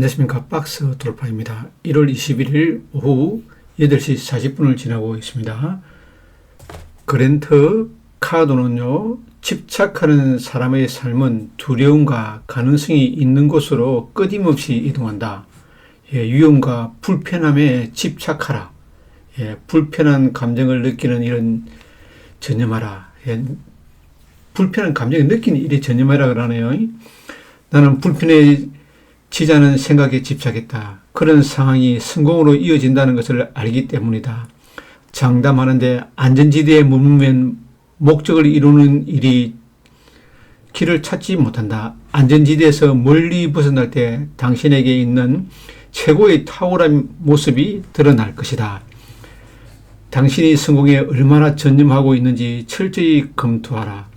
안녕하십니까 박스 돌파입니다. 1월 21일 오후 8시 40분을 지나고 있습니다. 그랜트 카도는요 집착하는 사람의 삶은 두려움과 가능성이 있는 곳으로 끊임없이 이동한다. 예, 위험과 불편함에 집착하라. 예, 불편한 감정을 느끼는 일은 전념하라. 예, 불편한 감정을 느끼는 일에 전념하라 그러네요. 나는 불편해 않은 생각에 집착했다. 그런 상황이 성공으로 이어진다는 것을 알기 때문이다. 장담하는데 안전지대에 머물면 목적을 이루는 일이 길을 찾지 못한다. 안전지대에서 멀리 벗어날 때 당신에게 있는 최고의 탁월한 모습이 드러날 것이다. 당신이 성공에 얼마나 전념하고 있는지 철저히 검토하라.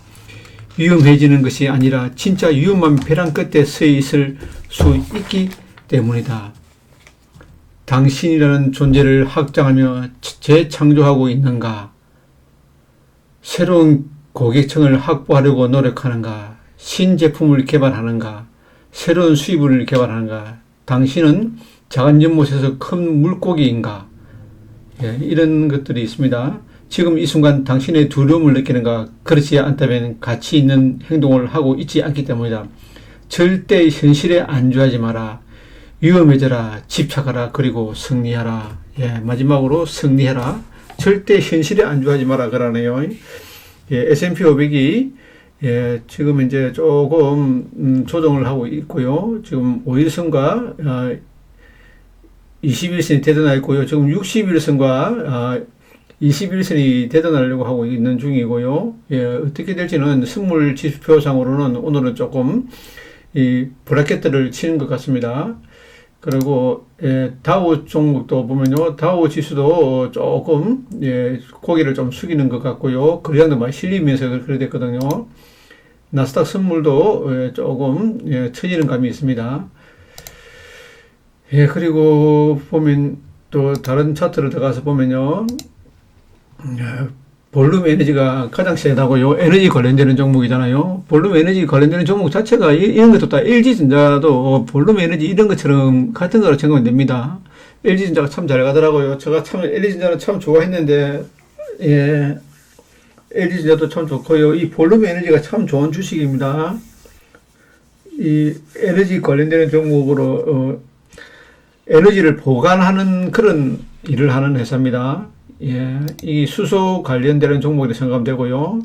위험해지는 것이 아니라 진짜 위험한 벼랑 끝에 서 있을 수 있기 때문이다. 당신이라는 존재를 확장하며 재창조하고 있는가? 새로운 고객층을 확보하려고 노력하는가? 신제품을 개발하는가? 새로운 수입을 개발하는가? 당신은 작은 연못에서 큰 물고기인가? 예, 이런 것들이 있습니다. 지금 이 순간 당신의 두려움을 느끼는가? 그렇지 않다면 가치 있는 행동을 하고 있지 않기 때문이다. 절대 현실에 안주하지 마라. 위험해져라. 집착하라. 그리고 승리하라. 예, 마지막으로 승리해라. 절대 현실에 안주하지 마라. 그러네요. 예, S&P 500이 예, 지금 이제 조금 음, 조정을 하고 있고요. 지금 5일선과 어, 21선이 대단하 있고요. 지금 61선과 어, 21선이 대단하려고 하고 있는 중이고요. 예, 어떻게 될지는 선물 지표상으로는 오늘은 조금 이 브라켓들을 치는 것 같습니다. 그리고 예, 다우 종목도 보면요, 다우 지수도 조금 예, 고개를 좀 숙이는 것 같고요. 거래량도 많이 실리면서 그렇게 됐거든요. 나스닥 선물도 예, 조금 예, 처지는 감이 있습니다. 예, 그리고 보면 또 다른 차트를 들어가서 보면요. 예, 볼륨 에너지가 가장 세다고 요. 에너지 관련되는 종목이잖아요. 볼륨 에너지 관련되는 종목 자체가 이, 런 것도 다 LG전자도 볼륨 에너지 이런 것처럼 같은 거로 생각하면 됩니다. LG전자가 참 잘 가더라고요. 제가 참 LG전자는 참 좋아했는데, 예. LG전자도 참 좋고요. 이 볼륨 에너지가 참 좋은 주식입니다. 이 에너지 관련되는 종목으로, 어, 에너지를 보관하는 그런 일을 하는 회사입니다. 예, 이 수소 관련되는 종목이 생각하면 되고요.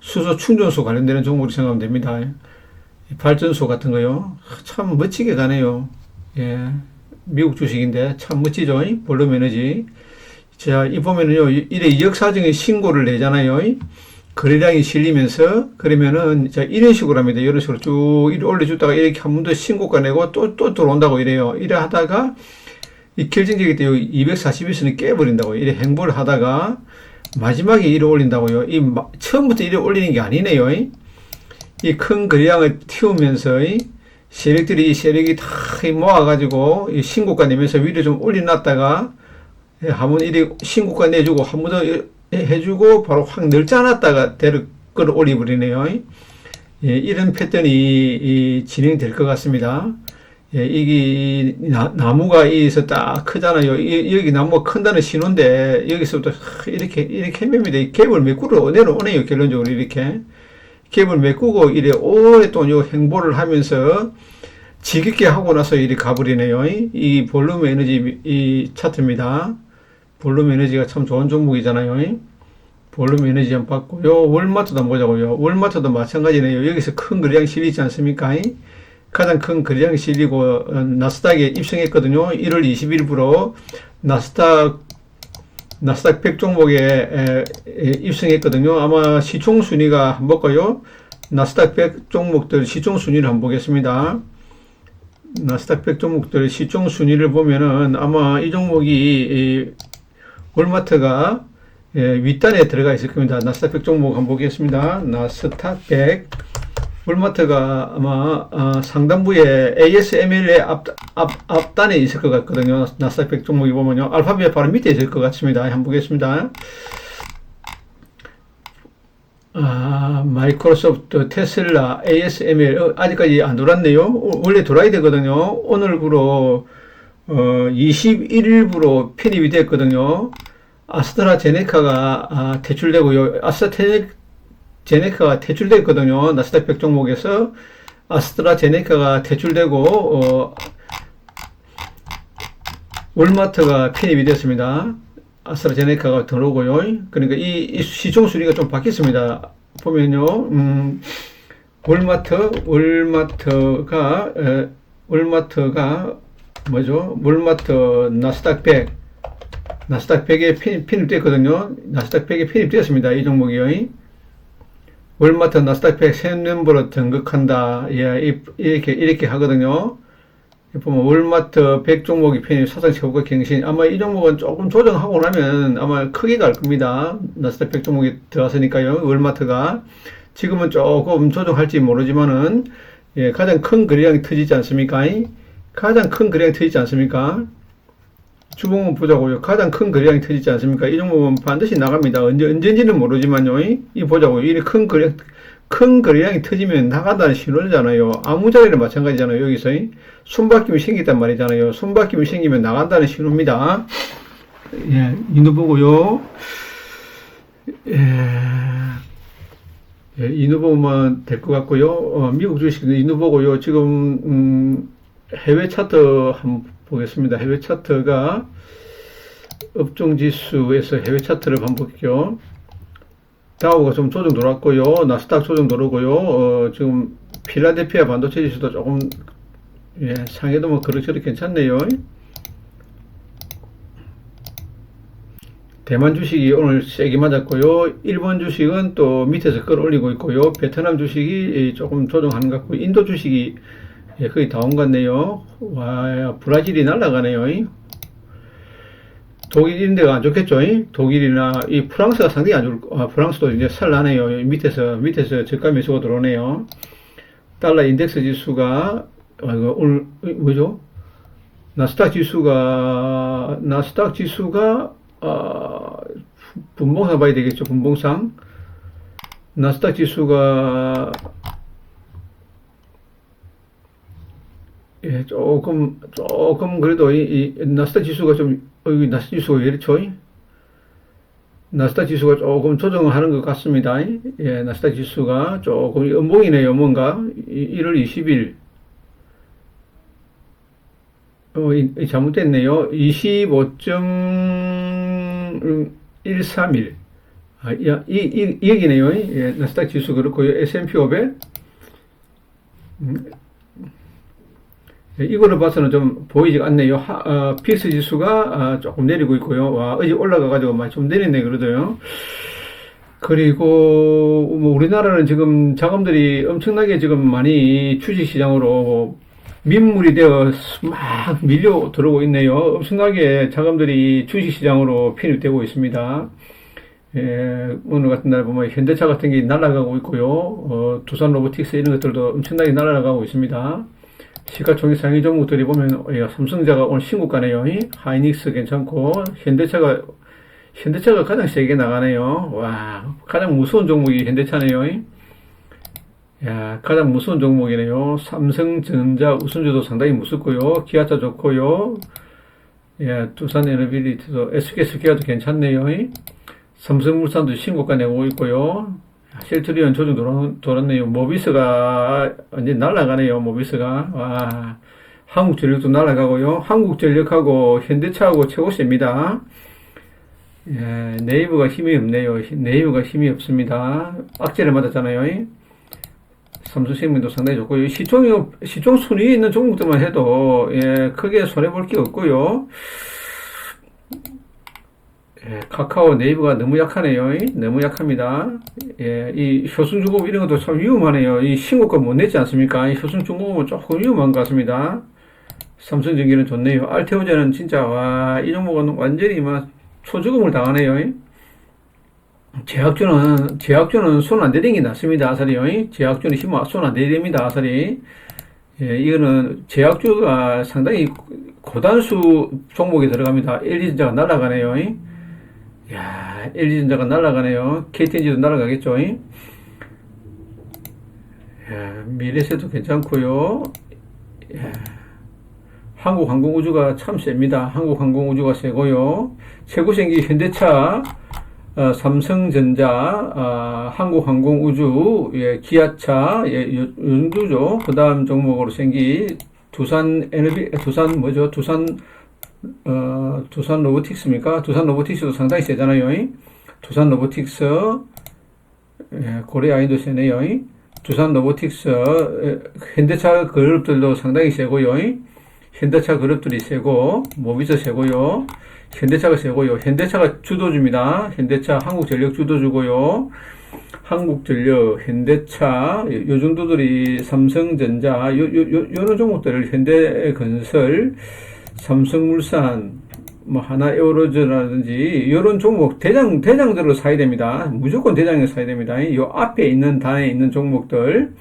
수소 충전소 관련되는 종목이 생각하면 됩니다. 발전소 같은 거요. 참 멋지게 가네요. 예, 미국 주식인데 참 멋지죠. 볼륨 에너지. 자, 이 보면은요, 이래 역사적인 신고를 내잖아요. 거래량이 실리면서, 그러면은, 자, 이런 식으로 합니다. 이런 식으로 쭉 올려주다가 이렇게 한 번 더 신고가 내고 또, 또 들어온다고 이래요. 이래 하다가, 이 결정적일 때 241선을 깨버린다고 이래 행보를 하다가 마지막에 이래 올린다고요. 이 처음부터 이래 올리는 게 아니네요. 이 큰 거량을 튀우면서 세력들이 이 세력이 다 모아가지고 이 신고가 내면서 위로 좀 올려놨다가 한번 이래 신고가 내주고 한 번 더 해주고 바로 확 늘지 않았다가 대를 끌어올려버리네요. 예, 이런 패턴이 진행될 것 같습니다. 예, 이게 나, 나무가 여기서 딱 크잖아요. 이, 여기 나무가 큰다는 신호인데 여기서부터 이렇게 이렇게 맵니다. 갭을 메꾸러 내려오네요. 결론적으로 이렇게 갭을 메꾸고 이래 오랫동안 요 행보를 하면서 지겹게 하고 나서 이리 가버리네요. 이 볼륨 에너지 이 차트입니다. 볼륨 에너지가 참 좋은 종목이잖아요. 볼륨 에너지 좀 받고요. 월마트도 보자고요. 월마트도 마찬가지네요. 여기서 큰 거래량 실리지 않습니까? 가장 큰 거래량이 실리고 어, 나스닥에 입성했거든요. 1월 20일부로 나스닥 나스닥 100 종목에 입성했거든요. 아마 시총 순위가 한번 볼까요? 나스닥 100 종목들 시총 순위를 한번 보겠습니다. 나스닥 100 종목들 시총 순위를 보면은 아마 이 종목이 월마트가 예, 윗단에 들어가 있을 겁니다. 나스닥 100 종목 한번 보겠습니다. 나스닥 100 월마트가 아마 어, 상단부에 ASML의 앞, 앞, 앞단에 있을 것 같거든요. 나스닥 100 종목이 보면요. 알파벳 바로 밑에 있을 것 같습니다. 한번 보겠습니다. 아, 마이크로소프트, 테슬라, ASML, 어, 아직까지 안 돌았네요. 어, 원래 돌아야 되거든요. 오늘부로, 어, 21일부로 편입이 됐거든요. 아스트라제네카가, 아, 퇴출되고요. 아스트라제네카 가 퇴출됐거든요. 나스닥 100 종목에서. 아스트라제네카가 퇴출되고, 어, 월마트가 편입이 됐습니다. 아스트라제네카가 들어오고요. 그러니까 이, 이 시총 순위가 좀 바뀌었습니다. 보면요, 음, 월마트, 월마트가, 에, 월마트가 뭐죠? 월마트 나스닥 100, 나스닥 100에 편입, 편입됐거든요. 나스닥 100에 편입되었습니다. 이 종목이요. 월마트 나스닥 100새 멤버로 등극한다. 예, 이- 이렇게, 이렇게 하거든요. 보면 월마트 100 종목이 편입 사상 최고가 갱신 아마 이 종목은 조금 조정하고 나면 아마 크게 갈 겁니다. 나스닥 100 종목이 들어왔으니까요. 월마트가 지금은 조금 조정할지 모르지만은 예, 가장 큰 거래량이 터지지 않습니까? 가장 큰 거래량이 터지지 않습니까? 주봉은 보자고요. 가장 큰 거래량이 터지지 않습니까? 이 종목은 반드시 나갑니다. 언제, 언제인지는 모르지만요. 이, 이 보자고요. 이큰 거래, 큰 거래량이 터지면 나간다는 신호잖아요. 아무 자리나 마찬가지잖아요. 여기서. 손바뀜이 생겼단 말이잖아요. 손바뀜이 생기면 나간다는 신호입니다. 예, 인도 보고요. 예, 예, 인도 보면 될 것 같고요. 어, 미국 주식은 인도 보고요. 지금, 음, 해외 차트 한번 보겠습니다. 해외 차트가 업종 지수에서 해외 차트를 볼게요. 다우가 좀 조정 돌았고요. 나스닥 조정 돌았고요. 어, 지금 필라델피아 반도체 지수도 조금 예, 상해도 뭐 그럭저럭 괜찮네요. 대만 주식이 오늘 세게 맞았고요. 일본 주식은 또 밑에서 끌어올리고 있고요. 베트남 주식이 조금 조정하는 것 같고, 인도 주식이 예, 거의 다 온 것 같네요. 와, 브라질이 날아가네요. 독일 이런 데가 안 좋겠죠? 독일이나 이 프랑스가 상당히 안 좋을, 거- 아, 프랑스도 이제 살라네요. 밑에서, 밑에서 저가 매수가 들어오네요. 달러 인덱스 지수가, 아, 이거 오늘, 이 뭐죠? 나스닥 지수가, 나스닥 지수가, 아, 분봉상 봐야 되겠죠? 분봉상. 나스닥 지수가, 예, 조금, 조금, 그래도 이, 이 나스닥 지수가 좀, 어, 이 나스닥 지수가 왜 이렇죠? 나스닥 지수가 조금 조정하는 것 같습니다. 예, 나스닥 지수가 조금 연봉이네요, 뭔가. 이- 1월 20일. 어, 이, 이 잘못됐네요. 25.131. 아, 야, 이, 이, 이 얘기네요. 예, 나스닥 지수 그렇고요. S&P 500. 예, 이거를 봐서는 좀 보이지 않네요. 하, 어, 피스 지수가 아, 조금 내리고 있고요. 와, 어제 올라가가지고 많이 좀 내리네 그러더요. 그리고 뭐 우리나라는 지금 자금들이 엄청나게 지금 많이 주식시장으로 민물이 되어 막 밀려 들어오고 있네요. 엄청나게 자금들이 주식시장으로 편입되고 있습니다. 예, 오늘 같은 날 보면 현대차 같은 게 날아가고 있고요. 어, 두산 로보틱스 이런 것들도 엄청나게 날아가고 있습니다. 시가총액 상위 종 목들이 보면 예, 삼성자가 오늘 신고가네요. 하이닉스 괜찮고 현대차가 현대차가 가장 세게 나가네요. 와 가장 무서운 종목이 현대차네요. 야 가장 무서운 종목이네요. 삼성전자 우선주도 상당히 무섭고요. 기아차 좋고요. 예, 두산 에너빌리티도 SK스키아도 괜찮네요. 삼성물산도 신고가 내고 있고요. 셀트리온 조정 돌았, 돌았네요. 모비스가 완전 날아가네요. 모비스가. 와, 한국전력도 날아가고요. 한국전력하고 현대차하고 최고 셉니다. 예, 네이버가 힘이 없네요. 네이버가 힘이 없습니다. 악재를 맞았잖아요. 삼성생명도 상당히 좋고요. 시총, 시총 순위에 있는 종목들만 해도, 예, 크게 손해볼 게 없고요. 예, 카카오 네이버가 너무 약하네요. 너무 약합니다. 예, 이 효승중공업 이런 것도 참 위험하네요. 이 신고가 못 냈지 않습니까? 이 효승중공업은 조금 위험한 것 같습니다. 삼성전기는 좋네요. 알테오제는 진짜, 와, 이 종목은 완전히 막 초죽음을 당하네요. 제약주는, 제약주는 손 안 대는 게 낫습니다. 아사리요. 제약주는 힘, 손안 대립니다. 아사리. 예, 이거는 제약주가 상당히 고단수 종목에 들어갑니다. LG전자가 날아가네요. 야, LG전자가 날아가네요. KTNG도 날아가겠죠. 야, 미래세도 괜찮고요. 야, 한국항공우주가 참 셉니다. 한국항공우주가 세고요. 최고 생기 현대차, 어, 삼성전자, 아, 한국항공우주, 예, 기아차, 예, 요, 요 정도죠. 그 다음 종목으로 생기 두산 에너비, 두산 뭐죠? 두산 어, 두산 로보틱스입니까? 두산 로보틱스도 상당히 세잖아요. 이. 두산 로보틱스, 예, 고래 아이도 세네요. 이. 두산 로보틱스, 에, 현대차 그룹들도 상당히 세고요. 이. 현대차 그룹들이 세고, 모비스 세고요. 현대차가 세고요. 현대차가 주도주입니다. 현대차 한국전력 주도주고요. 한국전력, 현대차, 요, 요 정도들이 삼성전자, 요, 요, 요, 요런 종목들을 현대건설, 삼성물산, 뭐 하나 에어로즈라든지 이런 종목 대장 대장들로 사야 됩니다. 무조건 대장에 사야 됩니다. 요 앞에 있는 단에 있는 종목들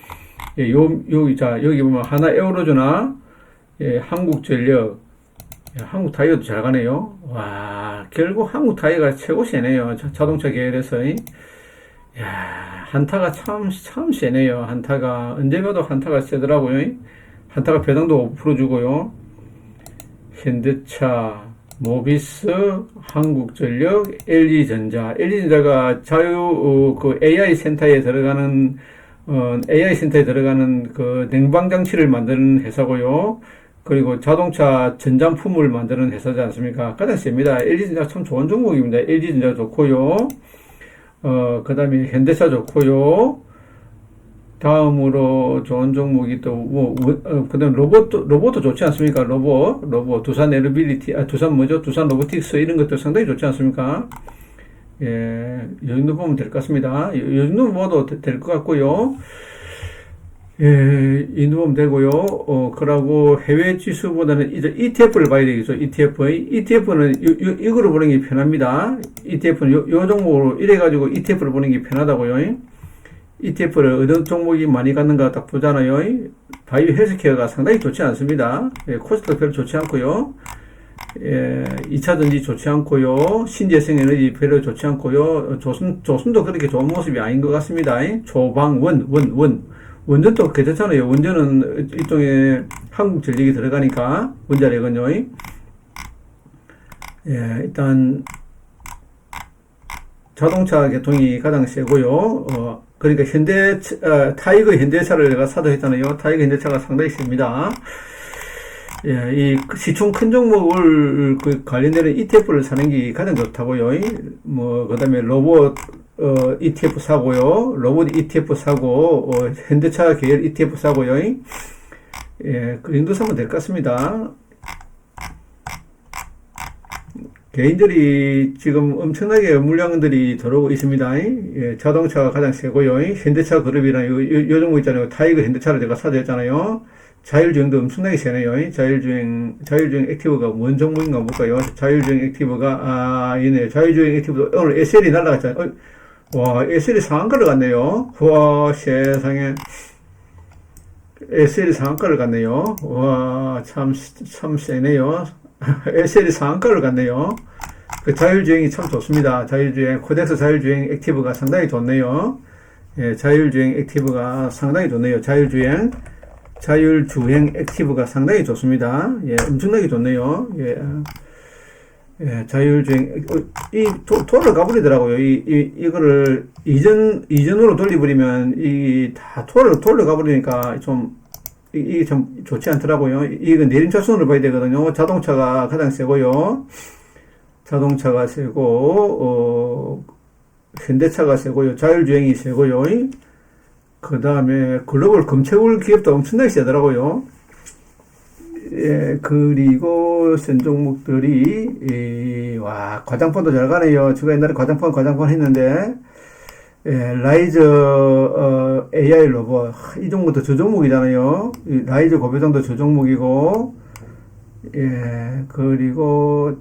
예, 요 여기 자 여기 보면 하나 에어로즈나 예, 한국전력, 예, 한국 타이어도 잘 가네요. 와 결국 한국 타이어가 최고 세네요. 자, 자동차 계열에서 이. 야 한타가 참참 세네요. 한타가 언제 봐도 한타가 세더라고요. 이. 한타가 배당도 5% 주고요. 현대차, 모비스, 한국전력, LG전자. LG전자가 자유 어, 그 AI 센터에 들어가는 어, AI 센터에 들어가는 그 냉방 장치를 만드는 회사고요. 그리고 자동차 전장품을 만드는 회사지 않습니까? 가장 셉니다. LG전자 참 좋은 종목입니다. LG전자 좋고요. 어, 그 다음에 현대차 좋고요. 다음으로 좋은 종목이 또, 뭐, 어, 그 다음 로봇, 로봇도 좋지 않습니까? 로봇, 로봇, 두산 에르빌리티, 아, 두산 뭐죠? 두산 로보틱스 이런 것도 상당히 좋지 않습니까? 예, 이 정도 보면 될 것 같습니다. 이 정도 보도 될 것 같고요. 예, 이 정도 보면 되고요. 어, 그러고 해외 지수보다는 이제 ETF를 봐야 되겠죠. ETF. ETF는 이, 이, 이거로 보는 게 편합니다. ETF는 요, 요 종목으로 이래가지고 ETF를 보는 게 편하다고요. ETF를 어떤 종목이 많이 갔는가 딱 보잖아요. 바이오 헬스케어가 상당히 좋지 않습니다. 예, 코스닥 별로 좋지 않고요. 예, 2차전지 좋지 않고요. 신재생 에너지 별로 좋지 않고요. 조선, 조선도 그렇게 좋은 모습이 아닌 것 같습니다. 조방원, 원, 원. 원전도 괜찮잖아요. 원전은 일종의 한국 전력이 들어가니까, 원자력은요. 예, 일단, 자동차 계통이 가장 세고요. 어, 그러니까 현대 어, 타이거 현대차를 내가 사도 했잖아요. 타이거 현대차가 상당히 셉니다. 예, 이 시총 큰 종목을 그 관련되는 ETF를 사는 게 가장 좋다고요. 뭐 그다음에 로봇 어, ETF 사고요. 로봇 ETF 사고 어, 현대차 계열 ETF 사고요. 예, 그 정도 사면 될 것 같습니다. 개인들이 지금 엄청나게 물량들이 들어오고 있습니다. 예, 자동차가 가장 세고요. 현대차 그룹이랑 요, 요, 요 종목 있잖아요. 타이거 현대차를 제가 사줬잖아요. 자율주행도 엄청나게 세네요. 자율주행, 자율주행 액티브가 뭔 종목인가 볼까요? 자율주행 액티브가, 아, 이네. 자율주행 액티브도 오늘 SL이 날라갔잖아요. 어, 와, SL이 상한가를 갔네요. 와, 세상에. SL이 상한가를 갔네요. 와, 참, 참 세네요. SL이 상한가를 갔네요. 그 자율주행이 참 좋습니다. 자율주행, 코덱스 자율주행 액티브가 상당히 좋네요. 예, 자율주행 액티브가 상당히 좋네요. 자율주행, 자율주행 액티브가 상당히 좋습니다. 예, 엄청나게 좋네요. 예, 예 자율주행, 어, 이 도, 도를 가버리더라고요. 이, 이, 이거를 이전, 이전으로 돌려버리면 이다 도를, 도를 가버리니까 좀 이게 좀 좋지 않더라고요. 이건 내림차순으로 봐야 되거든요. 자동차가 가장 세고요. 자동차가 세고, 어, 현대차가 세고요. 자율주행이 세고요. 그 다음에 글로벌 검체물 기업도 엄청나게 세더라고요. 예, 그리고 센 종목들이, 이, 와, 과장판도 잘 가네요. 제가 옛날에 과장판, 과장판 했는데, 예, 라이저 어, AI 로봇 이 종목도 저 종목이잖아요. 이 라이저 고배정도 저 종목이고 예 그리고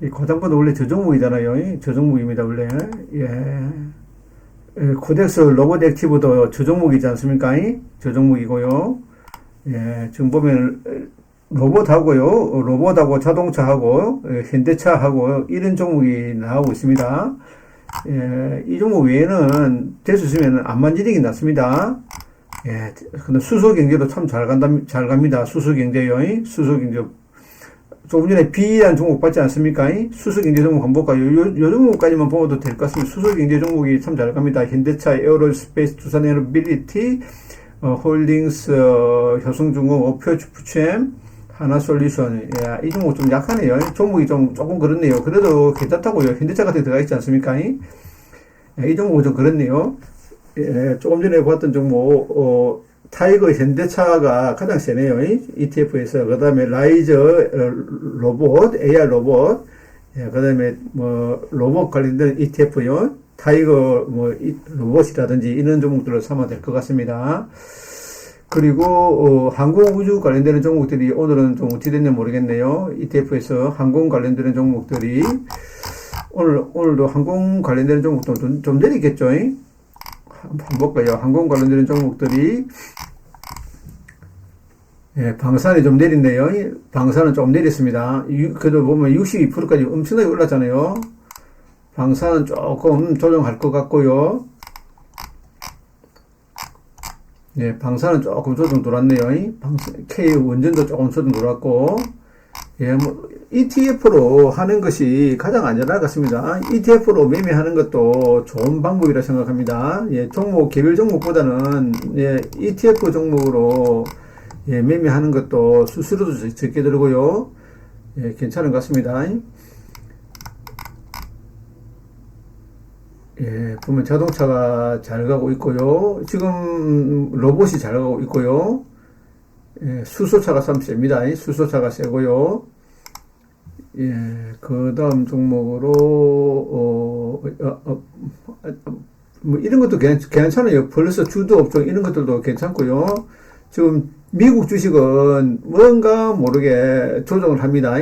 이 고장보도 원래 저 종목이잖아요. 저 종목입니다 원래 예. 예, 코덱스 로봇 액티브도 저 종목이지 않습니까? 저 종목이고요. 예, 지금 보면 로봇하고요, 어, 로봇하고 자동차하고 어, 현대차하고 이런 종목이 나오고 있습니다. 예, 이 종목 외에는 될수 있으면 안 만지는 게 낫습니다. 예, 근데 수소 경제도 참 잘 간다, 잘 갑니다. 수소 경제요. 수소 경제. 조금 전에 B라는 종목 봤지 않습니까? 수소 경제 종목 한번 볼까요? 요, 요 종목까지만 보아도 될 것 같습니다. 수소 경제 종목이 참 잘 갑니다. 현대차, 에어로스페이스, 두산 에어빌리티, 어, 홀딩스, 어, 효성중공, 오표츠 푸챔, 하나 솔루션. 야, 이 종목 좀 약하네요. 종목이 좀 조금 그렇네요. 그래도 괜찮다고요. 현대차 같은 데 들어가 있지 않습니까? 예, 이 종목은 좀 그렇네요. 예, 조금 전에 봤던 종목, 어, 타이거 현대차가 가장 세네요. ETF에서. 그 다음에 라이저 어, 로봇, AR 로봇. 예, 그 다음에 뭐, 로봇 관련된 ETF요. 타이거 뭐, 이- 로봇이라든지 이런 종목들을 사면 될것 같습니다. 그리고, 어, 항공우주 관련되는 종목들이 오늘은 좀 어떻게 됐는지 모르겠네요. ETF에서 항공 관련되는 종목들이 오늘, 오늘도 항공 관련되는 종목도 좀, 좀 내리겠죠. 한번 볼까요? 항공 관련되는 종목들이 예, 방산이 좀. 이 방산은 좀 내렸습니다. 유- 그래도 보면 62%까지 엄청나게 올랐잖아요. 방산은 조금 조정할 것 같고요. 네, 방산은 조금 조정 돌았네요. 이 방산, K 원전도 조금 조정 돌았고, 예, 뭐, ETF로 하는 것이 가장 안전할 것 같습니다. ETF로 매매하는 것도 좋은 방법이라 생각합니다. 예, 종목, 개별 종목보다는, 예, ETF 종목으로, 예, 매매하는 것도 수수료도 적- 적게 들고요. 예, 괜찮은 것 같습니다. 예, 보면 자동차가 잘 가고 있고요. 지금 로봇이 잘 가고 있고요. 예, 수소차가 참 셉니다. 이 수소차가 세고요. 예, 그 다음 종목으로, 어, 어, 어, 어, 뭐 이런 것도 괜, 괜찮아요. 벌써 주도 업종 이런 것들도 괜찮고요. 지금 미국 주식은 뭔가 모르게 조정을 합니다.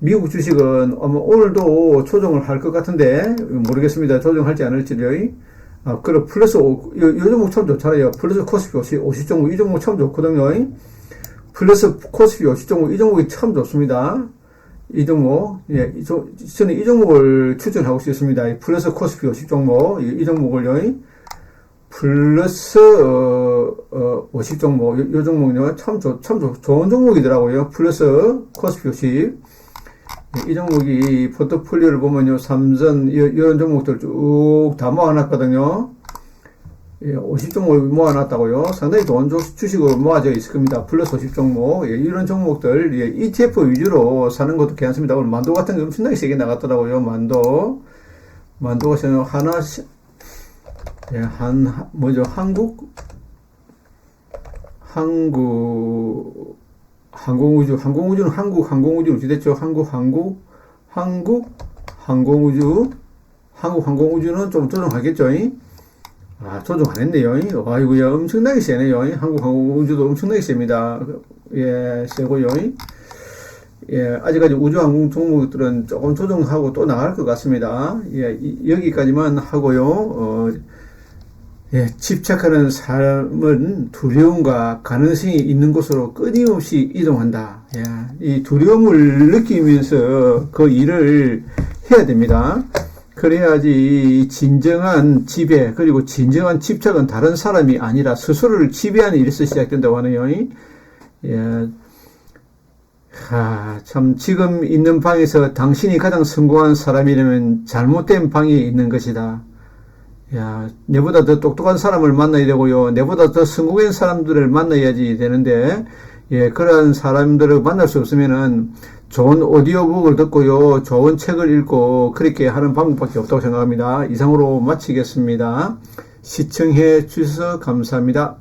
이 미국 주식은 오늘도 조정을 할 것 같은데 모르겠습니다. 조정할지 안 할지요. 아, 그리고 플러스 오, 요, 요 종목 참 좋잖아요. 플러스 코스피 50, 50 종목 이 종목 참 좋거든요. 플러스 코스피 50 종목 이 종목이 참 좋습니다. 이 종목, 예, 이 종, 저는 이 종목을 추천하고 싶습니다. 이 플러스 코스피 50 종목, 이, 이 종목을요, 플러스, 어, 어, 50 종목, 요, 요 종목은요, 참, 좋, 참 좋, 좋은 종목이더라고요. 플러스 코스피 50. 이 종목이 포트폴리오를 보면요, 삼선, 이- 이런 종목들 쭉 다 모아놨거든요. 예, 50종목을 모아놨다고요. 상당히 주- 주식으로 모아져 있을 겁니다. 플러스 50종목. 예, 이런 종목들, 예, ETF 위주로 사는 것도 괜찮습니다. 오늘 만도 같은 게 엄청나게 세게 나갔더라고요. 만도. 만도가 지금 하나, 시- 예, 한, 하- 뭐죠, 한국, 한국, 항공우주, 항공우주는 한국 항공우주 됐죠? 한국 한국 한국 항공우주 한국 항공우주는 좀 조정하겠죠? 잉? 아 조정 안 했네요. 잉? 아이고야 엄청나게 세네요. 잉? 한국 항공우주도 엄청나게 셉니다. 예 세고요. 잉? 예 아직까지 우주항공 종목들은 조금 조정하고 또 나갈 것 같습니다. 예 이- 여기까지만 하고요. 어, 예, 집착하는 삶은 두려움과 가능성이 있는 곳으로 끊임없이 이동한다. 예, 이 두려움을 느끼면서 그 일을 해야 됩니다. 그래야지 진정한 지배, 그리고 진정한 집착은 다른 사람이 아니라 스스로를 지배하는 일에서 시작된다고 하네요. 예, 하, 참, 지금 있는 방에서 당신이 가장 성공한 사람이라면 잘못된 방에 있는 것이다. 야, 내보다 더 똑똑한 사람을 만나야 되고요. 내보다 더 성공한 사람들을 만나야지 되는데, 예, 그러한 사람들을 만날 수 없으면은 좋은 오디오북을 듣고요. 좋은 책을 읽고 그렇게 하는 방법밖에 없다고 생각합니다. 이상으로 마치겠습니다. 시청해 주셔서 감사합니다.